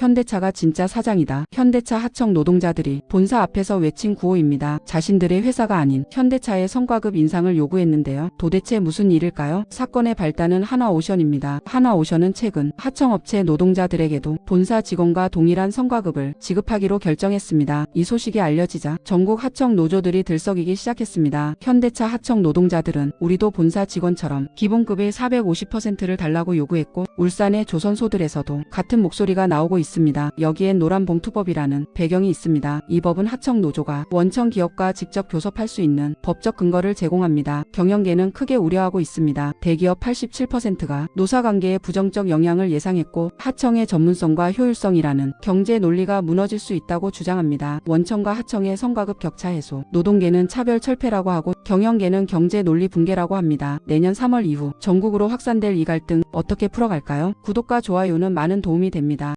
현대차가 진짜 사장이다. 현대차 하청 노동자들이 본사 앞에서 외친 구호입니다. 자신들의 회사가 아닌 현대차의 성과급 인상을 요구했는데요. 도대체 무슨 일일까요? 사건의 발단은 하나오션입니다. 하나오션은 최근 하청업체 노동자들에게도 본사 직원과 동일한 성과급을 지급하기로 결정했습니다. 이 소식이 알려지자 전국 하청 노조들이 들썩이기 시작했습니다. 현대차 하청 노동자들은 우리도 본사 직원처럼 기본급의 450%를 달라고 요구했고 울산의 조선소들에서도 같은 목소리가 나오고 있습니다. 여기엔 노란봉투법이라는 배경이 있습니다. 이 법은 하청 노조가 원청 기업과 직접 교섭할 수 있는 법적 근거를 제공합니다. 경영계는 크게 우려하고 있습니다. 대기업 87%가 노사관계에 부정적 영향을 예상했고 하청의 전문성과 효율성이라는 경제 논리가 무너질 수 있다고 주장합니다. 원청과 하청의 성과급 격차 해소, 노동계는 차별 철폐라고 하고 경영계는 경제 논리 붕괴라고 합니다. 내년 3월 이후 전국으로 확산될 이 갈등 어떻게 풀어갈까요? 구독과 좋아요는 많은 도움이 됩니다.